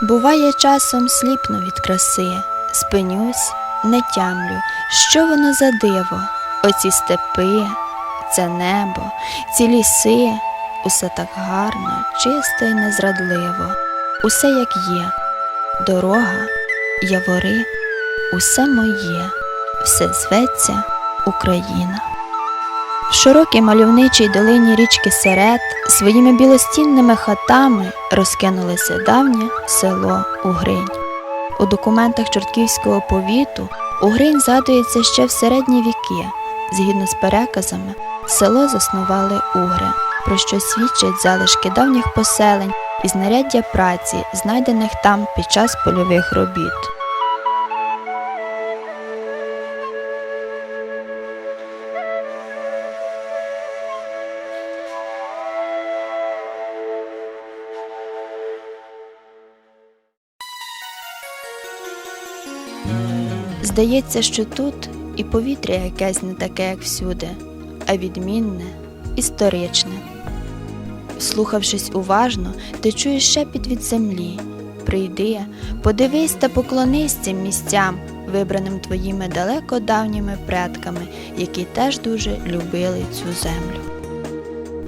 Буває часом сліпну від краси, спинюсь, не тямлю, що воно за диво, оці степи, це небо, ці ліси, усе так гарно, чисто і незрадливо, усе як є, дорога, явори, усе моє, все зветься Україна. В широкій мальовничій долині річки Серед своїми білостінними хатами розкинулося давнє село Угринь. У документах Чортківського повіту Угринь згадується ще в середні віки. Згідно з переказами, село заснували угри, про що свідчать залишки давніх поселень і знаряддя праці, знайдених там під час польових робіт. Здається, що тут і повітря якесь не таке, як всюди, а відмінне, історичне. Слухавшись уважно, ти чуєш шепіт від землі. Прийди, подивись та поклонись цим місцям, вибраним твоїми далеко давніми предками, які теж дуже любили цю землю.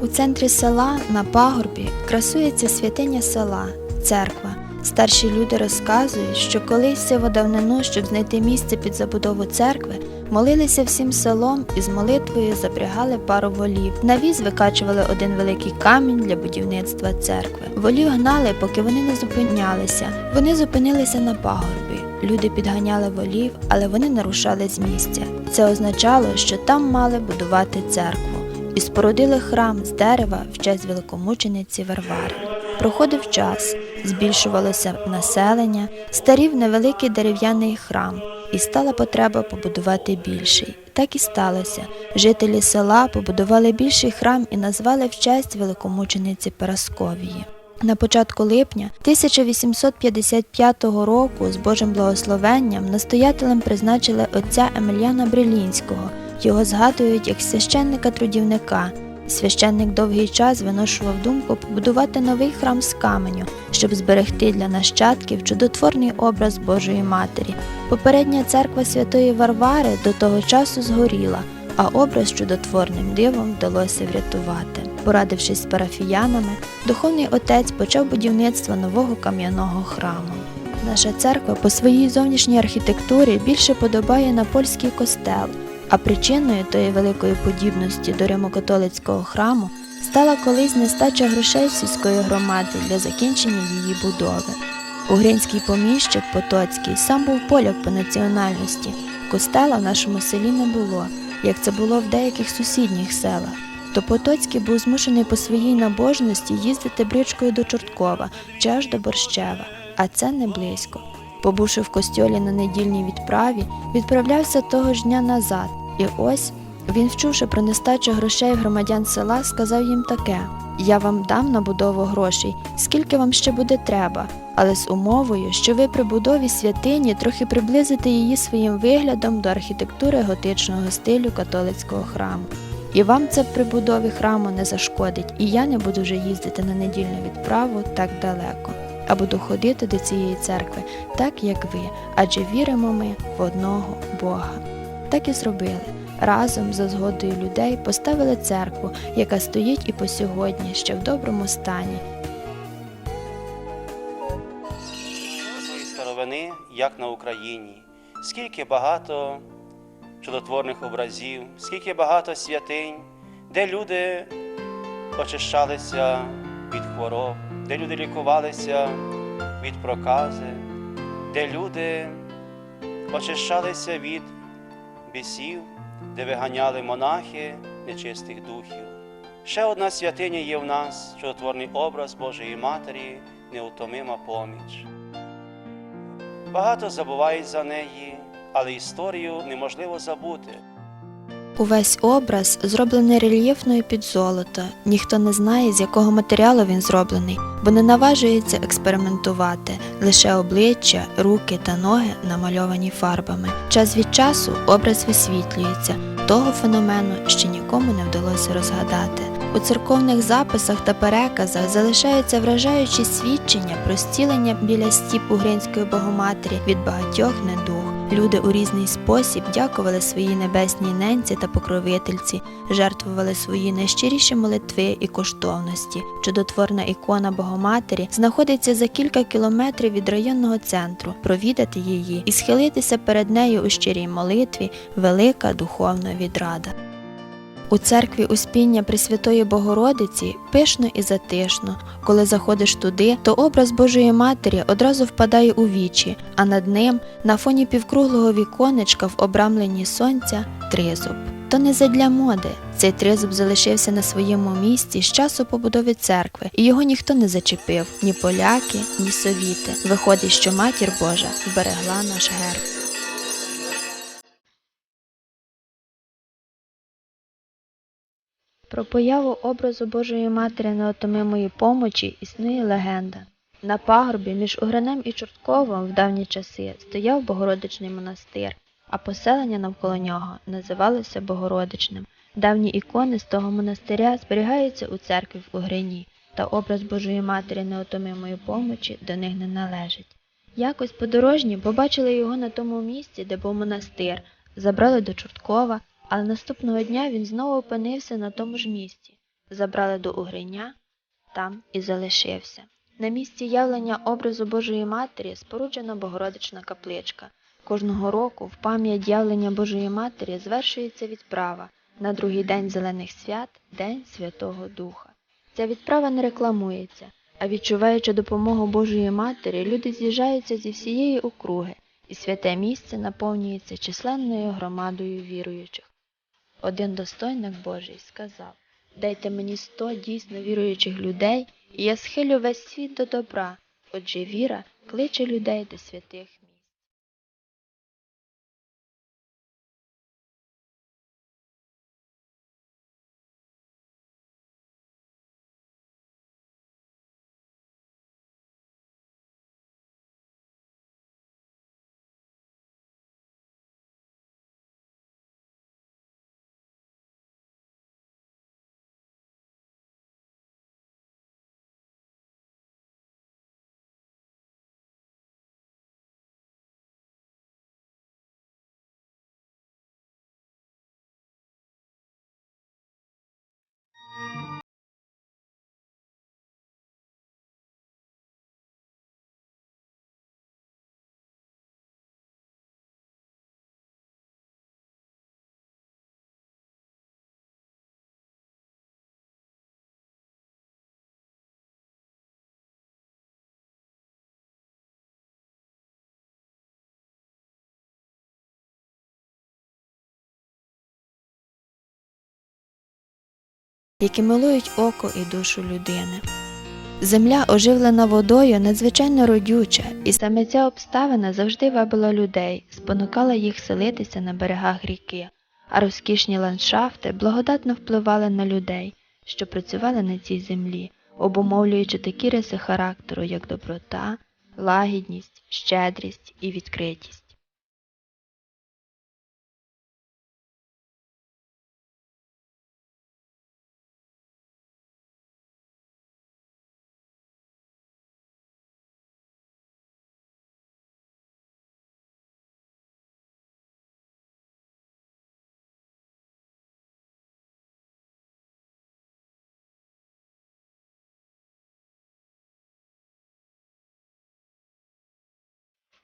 У центрі села на пагорбі красується святиня села, церква. Старші люди розказують, що колись в давнину, щоб знайти місце під забудову церкви, молилися всім селом і з молитвою запрягали пару волів. На віз викачували один великий камінь для будівництва церкви. Волів гнали, поки вони не зупинялися. Вони зупинилися на пагорбі. Люди підганяли волів, але вони не рушали з місця. Це означало, що там мали будувати церкву і спорудили храм з дерева в честь великомучениці Варвари. Проходив час, збільшувалося населення, старів невеликий дерев'яний храм, і стала потреба побудувати більший. Так і сталося. Жителі села побудували більший храм і назвали в честь великомучениці Парасковії. На початку липня 1855 року з Божим благословенням настоятелем призначили отця Емельяна Брилінського. Його згадують як священника-трудівника. Священник довгий час виношував думку побудувати новий храм з каменю, щоб зберегти для нащадків чудотворний образ Божої Матері. Попередня церква святої Варвари до того часу згоріла, а образ чудотворним дивом вдалося врятувати. Порадившись з парафіянами, духовний отець почав будівництво нового кам'яного храму. Наша церква по своїй зовнішній архітектурі більше подобає на польський костел. А причиною тої великої подібності до римокатолицького храму стала колись нестача грошей сільської громади для закінчення її будови. Угринський поміщик Потоцький сам був поляк по національності. Костела в нашому селі не було, як це було в деяких сусідніх селах. То Потоцький був змушений по своїй набожності їздити бричкою до Чорткова чи аж до Борщева, а це не близько. Побувши в костьолі на недільній відправі, відправлявся того ж дня назад, і ось він, вчувши про нестачу грошей громадян села, сказав їм таке: Я вам дам на будову грошей, скільки вам ще буде треба, але з умовою, що ви при будові святині трохи приблизите її своїм виглядом до архітектури готичного стилю католицького храму. І вам це при будові храму не зашкодить, і я не буду вже їздити на недільну відправу так далеко а буду ходити до цієї церкви, так як ви, адже віримо ми в одного Бога. Так і зробили. Разом за згодою людей поставили церкву, яка стоїть і по сьогодні ще в доброму стані. Старовини, як на Україні, скільки багато чудотворних образів, скільки багато святинь, де люди очищалися від хвороб, де люди лікувалися від прокази, де люди очищалися від бісів, де виганяли монахи нечистих духів. Ще одна святиня є в нас, чудотворний образ Божої Матері, неутомима поміч. Багато забувають за неї, але історію неможливо забути. Увесь образ зроблений рельєфною під золото. Ніхто не знає, з якого матеріалу він зроблений, бо не наважується експериментувати. Лише обличчя, руки та ноги намальовані фарбами. Час від часу образ висвітлюється. Того феномену ще нікому не вдалося розгадати. У церковних записах та переказах залишаються вражаючі свідчення про зцілення біля стіп Угринської Богоматері від багатьох недуг. Люди у різний спосіб дякували своїй небесній ненці та покровительці, жертвували свої найщиріші молитви і коштовності. Чудотворна ікона Богоматері знаходиться за кілька кілометрів від районного центру. Провідати її і схилитися перед нею у щирій молитві велика духовна відрада. У церкві Успіння Пресвятої Богородиці пишно і затишно. Коли заходиш туди, то образ Божої Матері одразу впадає у вічі, а над ним, на фоні півкруглого віконечка в обрамленні сонця, тризуб. То не задля моди. Цей тризуб залишився на своєму місці з часу побудови церкви, і його ніхто не зачепив ні поляки, ні совіти. Виходить, що матір Божа зберегла наш герб. Про появу образу Божої Матері неотомимої помочі існує легенда. На пагорбі між Угринем і Чортковом в давні часи стояв Богородичний монастир, а поселення навколо нього називалося Богородичним. Давні ікони з того монастиря зберігаються у церкві в Угрині, та образ Божої Матері неотомимої помочі до них не належить. Якось подорожні побачили його на тому місці, де був монастир, забрали до Чорткова, але наступного дня він знову опинився на тому ж місці. Забрали до Угриня, там і залишився. На місці явлення образу Божої Матері споруджена Богородична капличка. Кожного року в пам'ять явлення Божої Матері звершується відправа на другий день зелених свят День Святого Духа. Ця відправа не рекламується, а відчуваючи допомогу Божої Матері, люди з'їжджаються зі всієї округи, і святе місце наповнюється численною громадою віруючих. Один достойник Божий сказав Дайте мені сто дійсно віруючих людей, і я схилю весь світ до добра. Отже віра кличе людей до святих які милують око і душу людини. Земля, оживлена водою, надзвичайно родюча, і саме ця обставина завжди вабила людей, спонукала їх селитися на берегах ріки, а розкішні ландшафти благодатно впливали на людей, що працювали на цій землі, обумовлюючи такі риси характеру, як доброта, лагідність, щедрість і відкритість.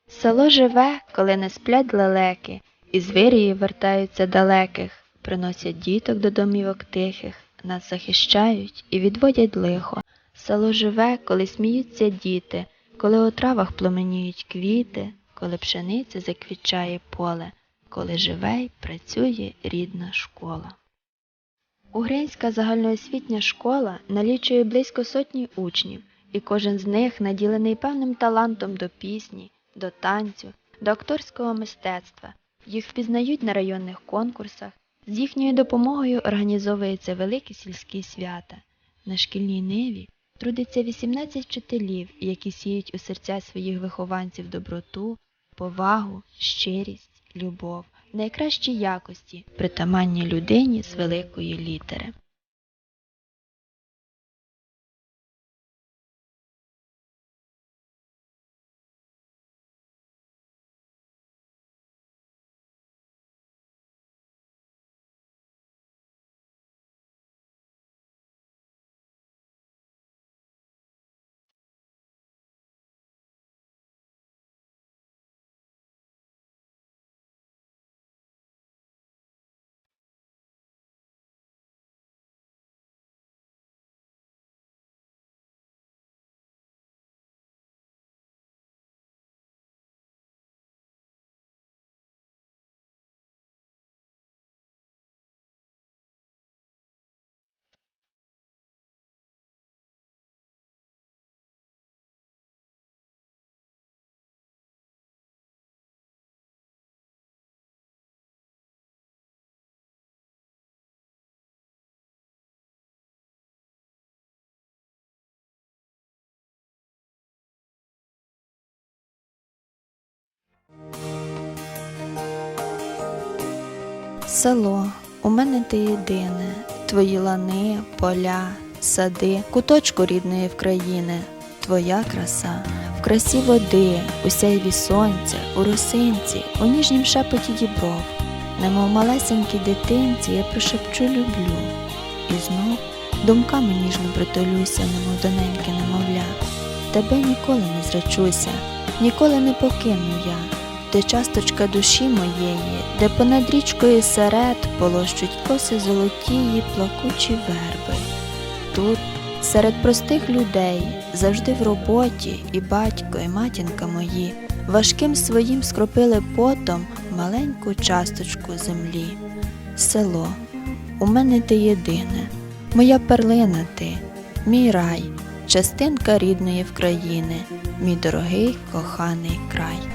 Село живе, коли не сплять лелеки, і звірії вертаються далеких, приносять діток до домівок тихих, нас захищають і відводять лихо. Село живе, коли сміються діти, коли у травах пломеніють квіти, коли пшениця заквічає поле, коли живе й працює рідна школа. Угринська загальноосвітня школа налічує близько сотні учнів, і кожен з них наділений певним талантом до пісні, до танцю, до акторського мистецтва. Їх впізнають на районних конкурсах, з їхньою допомогою організовуються великі сільські свята. На шкільній ниві трудиться 18 вчителів, які сіють у серця своїх вихованців доброту, повагу, щирість, любов, найкращі якості, притаманні людині з великої літери. Село, у мене ти єдине, твої лани, поля, сади, куточку рідної вкраїни, твоя краса, в красі води, у сяйві сонця, у росинці, у ніжнім шепоті дібров, немов малесенькій дитинці, я прошепчу люблю, і знов думками ніжно притулюся, немов доненьке немовля. Тебе ніколи не зречуся, ніколи не покину я. Ти часточка душі моєї, де понад річкою серед полощуть коси золотії, плакучі верби. Тут, серед простих людей, завжди в роботі, і батько, і матінка мої, важким своїм скропили потом маленьку часточку землі. Село, у мене ти єдине, моя перлина ти, мій рай, частинка рідної вкраїни, мій дорогий коханий край.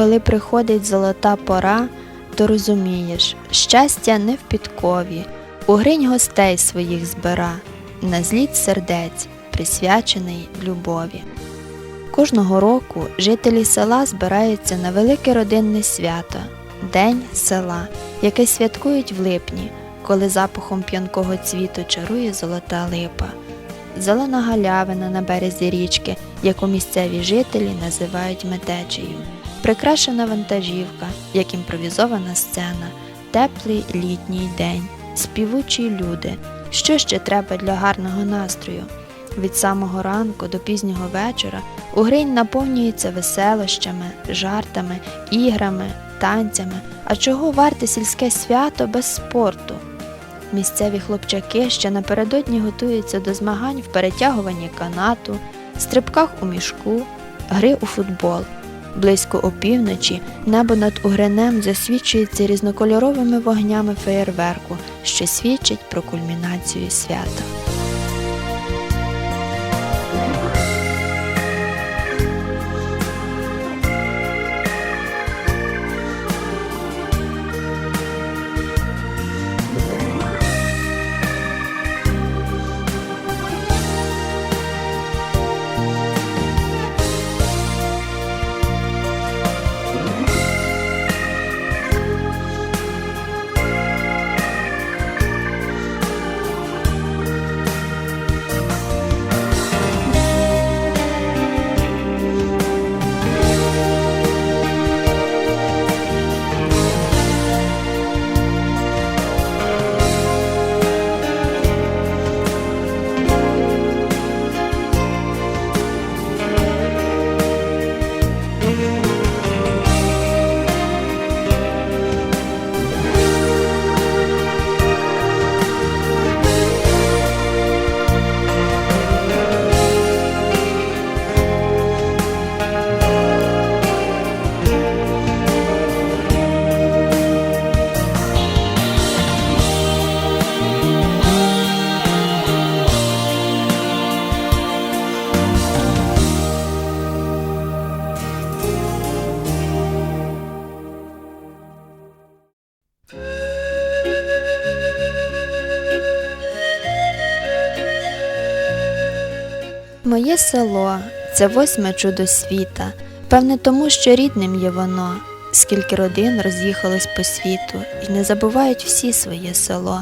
Коли приходить золота пора, то розумієш, щастя не в підкові, угринь гостей своїх збира, на зліт сердець, присвячений любові. Кожного року жителі села збираються на велике родинне свято День села, яке святкують в липні, коли запахом п'янкого цвіту чарує золота липа. Зелена галявина на березі річки, яку місцеві жителі називають метечею, прикрашена вантажівка, як імпровізована сцена, теплий літній день, співучі люди. Що ще треба для гарного настрою? Від самого ранку до пізнього вечора Угринь наповнюється веселощами, жартами, іграми, танцями. А чого варте сільське свято без спорту? Місцеві хлопчаки ще напередодні готуються до змагань в перетягуванні канату, стрибках у мішку, гри у футбол. Близько опівночі небо над Угренем засвічується різнокольоровими вогнями феєрверку, що свідчить про кульмінацію свята. Моє село це восьме чудо світа, певне тому, що рідним є воно. Скільки родин роз'їхалось по світу і не забувають всі своє село,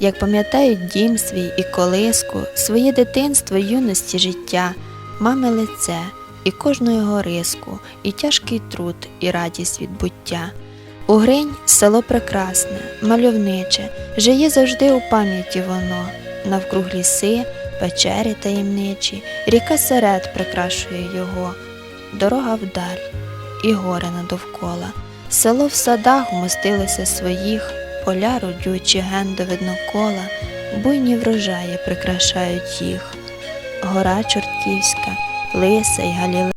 як пам'ятають дім свій і колиску, своє дитинство, юності, життя, мами лице і кожну його риску, і тяжкий труд, і радість від буття. Угринь село прекрасне, мальовниче, жиє завжди у пам'яті воно, навкруг ліси, печері таємничі, ріка серед прикрашує його, дорога вдаль і горе надовкола. Село в садах вмостилося своїх, поля родючі ген до виднокола, буйні врожаї прикрашають їх. Гора Чортківська, Лиса й Галілея.